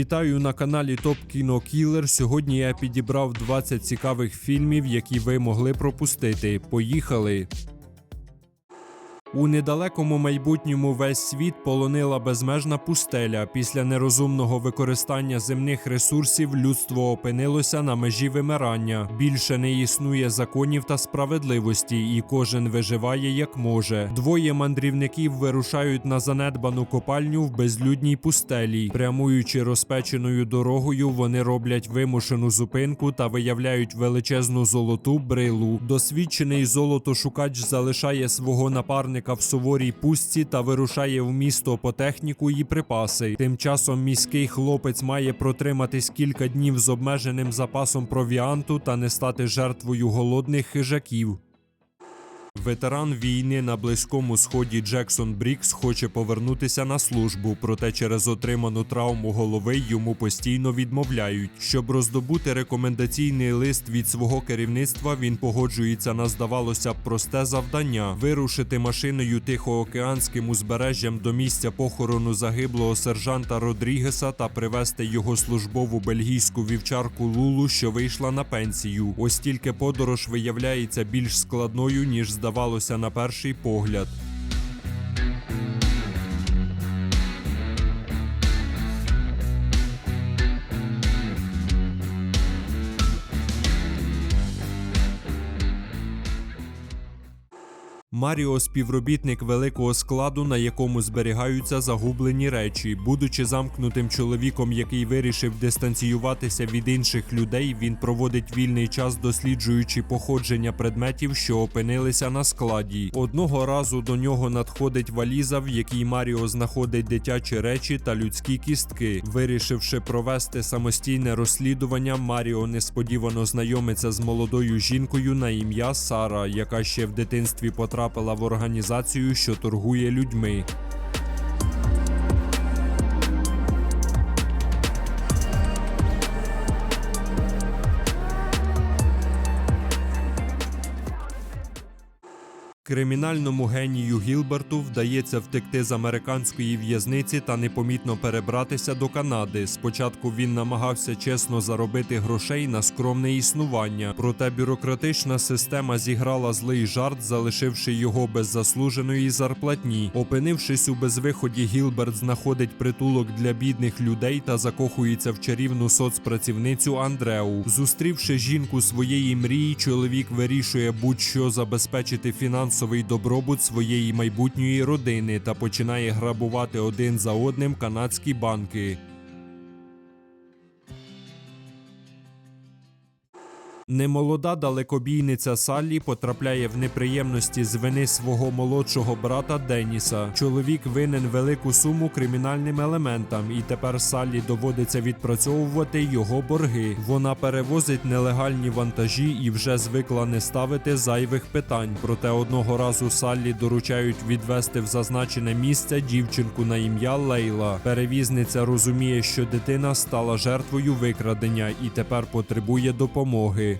Вітаю на каналі Топ Кіно Кілер. Сьогодні я підібрав 20 цікавих фільмів, які ви могли пропустити. Поїхали! У недалекому майбутньому весь світ полонила безмежна пустеля. Після нерозумного використання земних ресурсів людство опинилося на межі вимирання. Більше не існує законів та справедливості, і кожен виживає як може. Двоє мандрівників вирушають на занедбану копальню в безлюдній пустелі. Прямуючи розпеченою дорогою, вони роблять вимушену зупинку та виявляють величезну золоту брилу. Досвідчений золотошукач залишає свого напарника в суворій пустці та вирушає в місто по техніку і припаси. Тим часом міський хлопець має протриматись кілька днів з обмеженим запасом провіанту та не стати жертвою голодних хижаків. Ветеран війни на близькому сході Джексон Брікс хоче повернутися на службу, проте через отриману травму голови йому постійно відмовляють. Щоб роздобути рекомендаційний лист від свого керівництва, він погоджується на здавалося б просте завдання вирушити машиною тихоокеанським узбережжям до місця похорону загиблого сержанта Родрігеса та привезти його службову бельгійську вівчарку Лулу, що вийшла на пенсію. Ось тільки подорож виявляється більш складною ніж здавалося на перший погляд. Маріо співробітник великого складу, на якому зберігаються загублені речі. Будучи замкнутим чоловіком, який вирішив дистанціюватися від інших людей, він проводить вільний час, досліджуючи походження предметів, що опинилися на складі. Одного разу до нього надходить валіза, в якій Маріо знаходить дитячі речі та людські кістки. Вирішивши провести самостійне розслідування, Маріо несподівано знайомиться з молодою жінкою на ім'я Сара, яка ще в дитинстві потрапила в організацію, що торгує людьми. Кримінальному генію Гілберту вдається втекти з американської в'язниці та непомітно перебратися до Канади. Спочатку він намагався чесно заробити грошей на скромне існування, проте бюрократична система зіграла злий жарт, залишивши його без заслуженої зарплатні. Опинившись у безвиході, Гілберт знаходить притулок для бідних людей та закохується в чарівну соцпрацівницю Андреу. Зустрівши жінку своєї мрії, чоловік вирішує будь-що забезпечити фінансовий добробут своєї майбутньої родини та починає грабувати один за одним канадські банки. Немолода далекобійниця Саллі потрапляє в неприємності з вини свого молодшого брата Деніса. Чоловік винен велику суму кримінальним елементам, і тепер Саллі доводиться відпрацьовувати його борги. Вона перевозить нелегальні вантажі і вже звикла не ставити зайвих питань. Проте одного разу Саллі доручають відвести в зазначене місце дівчинку на ім'я Лейла. Перевізниця розуміє, що дитина стала жертвою викрадення і тепер потребує допомоги.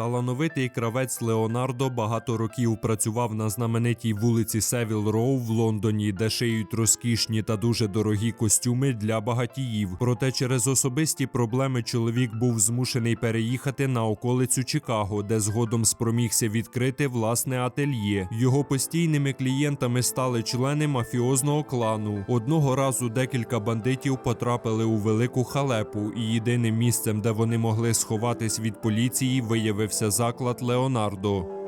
Талановитий кравець Леонардо багато років працював на знаменитій вулиці Севіл Роу в Лондоні, де шиють розкішні та дуже дорогі костюми для багатіїв. Проте через особисті проблеми чоловік був змушений переїхати на околицю Чикаго, де згодом спромігся відкрити власне ательє. Його постійними клієнтами стали члени мафіозного клану. Одного разу декілька бандитів потрапили у велику халепу, і єдиним місцем, де вони могли сховатись від поліції, виявився заклад Леонардо.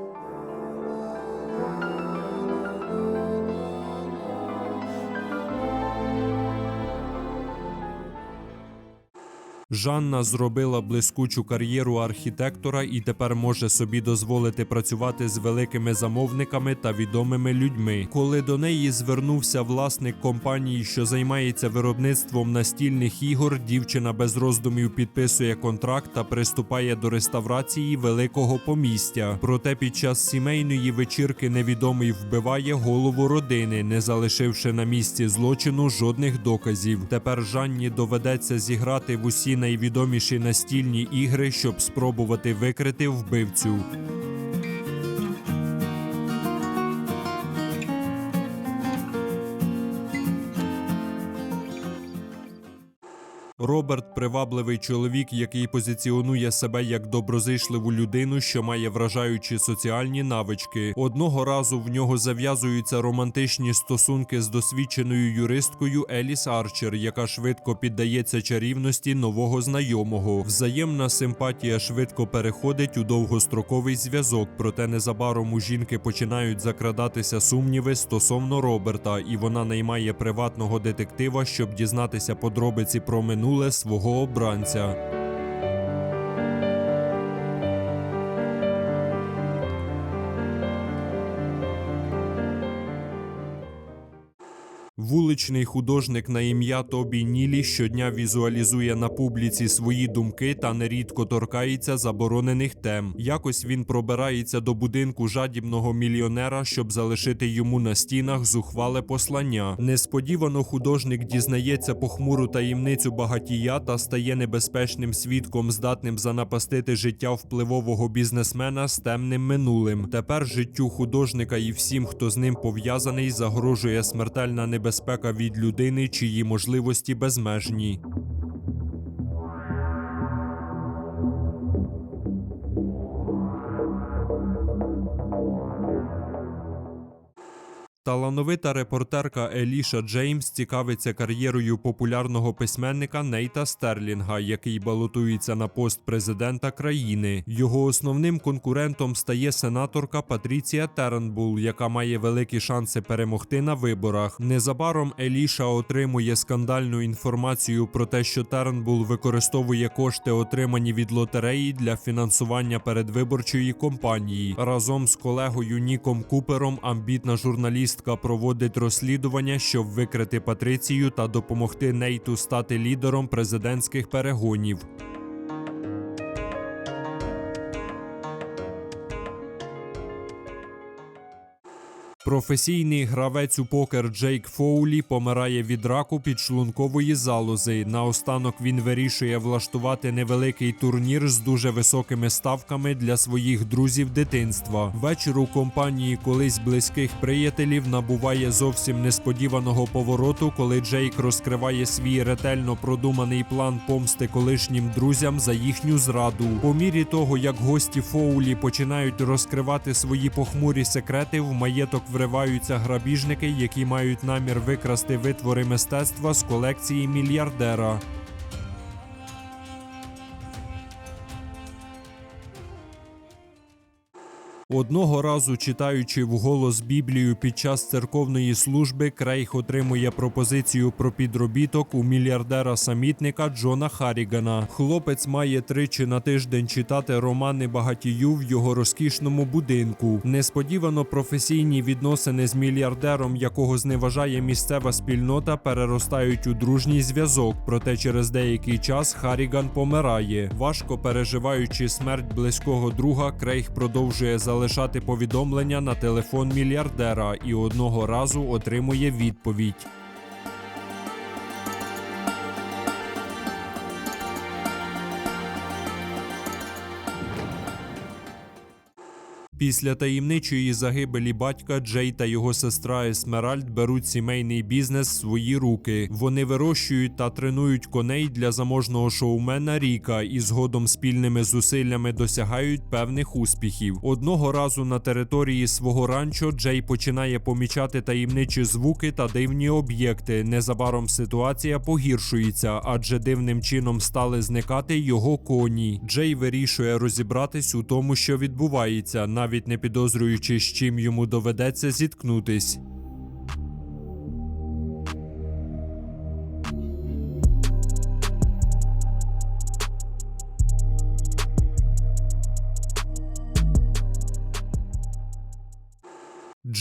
Жанна зробила блискучу кар'єру архітектора і тепер може собі дозволити працювати з великими замовниками та відомими людьми. Коли до неї звернувся власник компанії, що займається виробництвом настільних ігор, дівчина без роздумів підписує контракт та приступає до реставрації великого помістя. Проте під час сімейної вечірки невідомий вбиває голову родини, не залишивши на місці злочину жодних доказів. Тепер Жанні доведеться зіграти в усі найвідоміші настільні ігри, щоб спробувати викрити вбивцю. Роберт привабливий чоловік, який позиціонує себе як доброзичливу людину, що має вражаючі соціальні навички. Одного разу в нього зав'язуються романтичні стосунки з досвідченою юристкою Еліс Арчер, яка швидко піддається чарівності нового знайомого. Взаємна симпатія швидко переходить у довгостроковий зв'язок, проте незабаром у жінки починають закрадатися сумніви стосовно Роберта, і вона наймає приватного детектива, щоб дізнатися подробиці про минуле свого обранця. Вуличний художник на ім'я Тобі Нілі щодня візуалізує на публіці свої думки та нерідко торкається заборонених тем. Якось він пробирається до будинку жадібного мільйонера, щоб залишити йому на стінах зухвале послання. Несподівано художник дізнається похмуру таємницю багатія та стає небезпечним свідком, здатним занапастити життя впливового бізнесмена з темним минулим. Тепер життю художника і всім, хто з ним пов'язаний, загрожує смертельна небезпека від людини, чиї можливості безмежні. Талановита репортерка Еліша Джеймс цікавиться кар'єрою популярного письменника Нейта Стерлінга, який балотується на пост президента країни. Його основним конкурентом стає сенаторка Патріція Тернбул, яка має великі шанси перемогти на виборах. Незабаром Еліша отримує скандальну інформацію про те, що Тернбул використовує кошти, отримані від лотереї для фінансування передвиборчої кампанії. Разом з колегою Ніком Купером амбітна журналістка проводить розслідування, щоб викрити Патрицію та допомогти Нейту стати лідером президентських перегонів. Професійний гравець у покер Джейк Фоулі помирає від раку підшлункової залози. Наостанок він вирішує влаштувати невеликий турнір з дуже високими ставками для своїх друзів дитинства. Вечір у компанії колись близьких приятелів набуває зовсім несподіваного повороту, коли Джейк розкриває свій ретельно продуманий план помсти колишнім друзям за їхню зраду. По мірі того, як гості Фоулі починають розкривати свої похмурі секрети, в маєток вриваються грабіжники, які мають намір викрасти витвори мистецтва з колекції мільярдера. Одного разу, читаючи вголос Біблію під час церковної служби, Крейг отримує пропозицію про підробіток у мільярдера-самітника Джона Харрігана. Хлопець має тричі на тиждень читати романи багатію в його розкішному будинку. Несподівано професійні відносини з мільярдером, якого зневажає місцева спільнота, переростають у дружній зв'язок. Проте через деякий час Харріган помирає. Важко переживаючи смерть близького друга, Крейг продовжує залишати повідомлення на телефон мільярдера і одного разу отримує відповідь. Після таємничої загибелі батька Джей та його сестра Есмеральд беруть сімейний бізнес в свої руки. Вони вирощують та тренують коней для заможного шоумена Ріка і згодом спільними зусиллями досягають певних успіхів. Одного разу на території свого ранчо Джей починає помічати таємничі звуки та дивні об'єкти. Незабаром ситуація погіршується, адже дивним чином стали зникати його коні. Джей вирішує розібратись у тому, що відбувається, навіть не підозрюючи, з чим йому доведеться зіткнутись.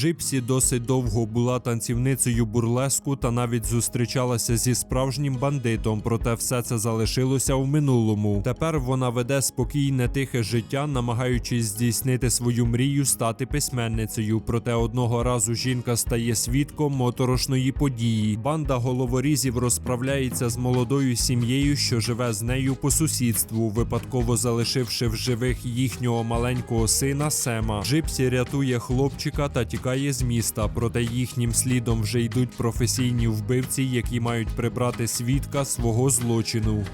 Джипсі досить довго була танцівницею бурлеску та навіть зустрічалася зі справжнім бандитом, проте все це залишилося в минулому. Тепер вона веде спокійне тихе життя, намагаючись здійснити свою мрію стати письменницею. Проте одного разу жінка стає свідком моторошної події. Банда головорізів розправляється з молодою сім'єю, що живе з нею по сусідству, випадково залишивши в живих їхнього маленького сина Сема. Джипсі рятує хлопчика та тікає з міста. Проте їхнім слідом вже йдуть професійні вбивці, які мають прибрати свідка свого злочину.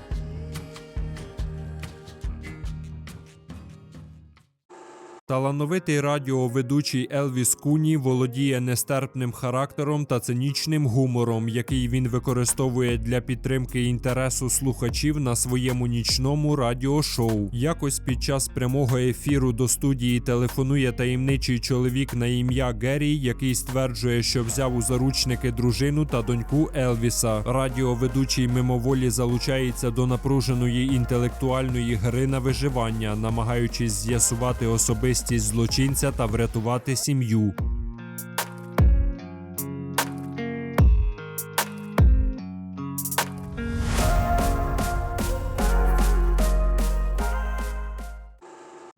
Талановитий радіоведучий Елвіс Куні володіє нестерпним характером та цинічним гумором, який він використовує для підтримки інтересу слухачів на своєму нічному радіошоу. Якось під час прямого ефіру до студії телефонує таємничий чоловік на ім'я Геррі, який стверджує, що взяв у заручники дружину та доньку Елвіса. Радіоведучий мимоволі залучається до напруженої інтелектуальної гри на виживання, намагаючись з'ясувати особистість злочинця та врятувати сім'ю.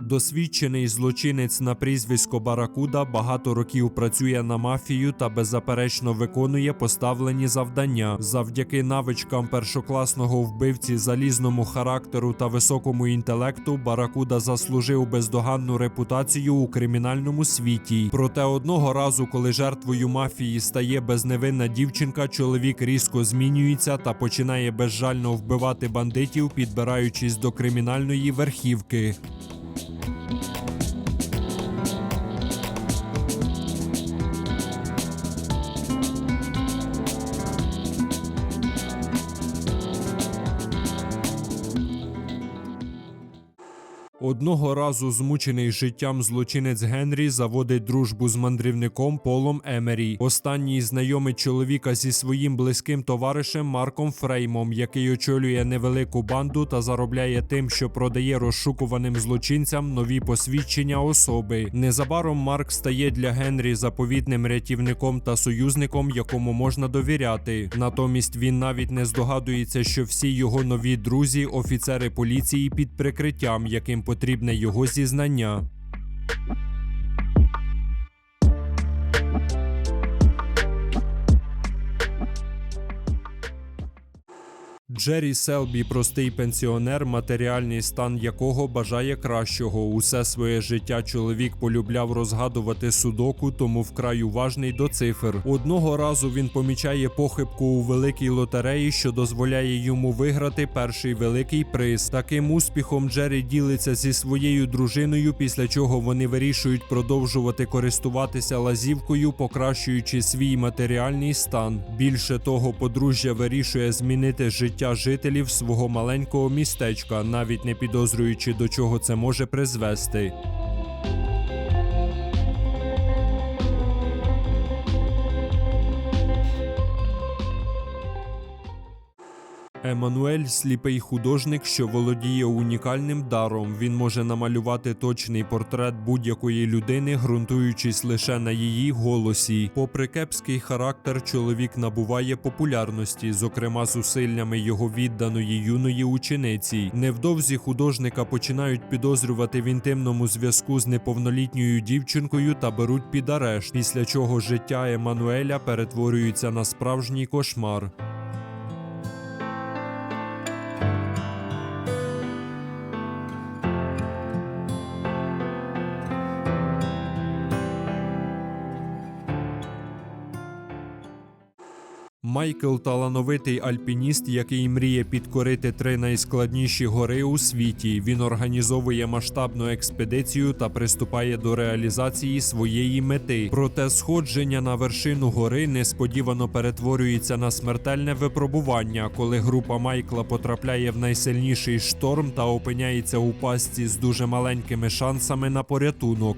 Досвідчений злочинець на прізвисько Баракуда багато років працює на мафію та беззаперечно виконує поставлені завдання. Завдяки навичкам першокласного вбивці, залізному характеру та високому інтелекту, Баракуда заслужив бездоганну репутацію у кримінальному світі. Проте одного разу, коли жертвою мафії стає безневинна дівчинка, чоловік різко змінюється та починає безжально вбивати бандитів, підбираючись до кримінальної верхівки. Одного разу змучений життям злочинець Генрі заводить дружбу з мандрівником Полом Емері. Останній знайомить чоловіка зі своїм близьким товаришем Марком Фреймом, який очолює невелику банду та заробляє тим, що продає розшукуваним злочинцям нові посвідчення особи. Незабаром Марк стає для Генрі заповітним рятівником та союзником, якому можна довіряти. Натомість він навіть не здогадується, що всі його нові друзі офіцери поліції під прикриттям, яким потрібне його зізнання. Джері Селбі простий пенсіонер, матеріальний стан якого бажає кращого. Усе своє життя чоловік полюбляв розгадувати судоку, тому вкрай уважний до цифр. Одного разу він помічає похибку у великій лотереї, що дозволяє йому виграти перший великий приз. Таким успіхом Джері ділиться зі своєю дружиною, після чого вони вирішують продовжувати користуватися лазівкою, покращуючи свій матеріальний стан. Більше того, подружжя вирішує змінити життя жителів свого маленького містечка, навіть не підозрюючи до чого це може призвести. Еммануель сліпий художник, що володіє унікальним даром. Він може намалювати точний портрет будь-якої людини, ґрунтуючись лише на її голосі. Попри кепський характер, чоловік набуває популярності, зокрема зусиллями його відданої юної учениці. Невдовзі художника починають підозрювати в інтимному зв'язку з неповнолітньою дівчинкою та беруть під арешт, після чого життя Еммануеля перетворюється на справжній кошмар. Майкл талановитий альпініст, який мріє підкорити три найскладніші гори у світі. Він організовує масштабну експедицію та приступає до реалізації своєї мети. Проте сходження на вершину гори несподівано перетворюється на смертельне випробування, коли група Майкла потрапляє в найсильніший шторм та опиняється у пастці з дуже маленькими шансами на порятунок.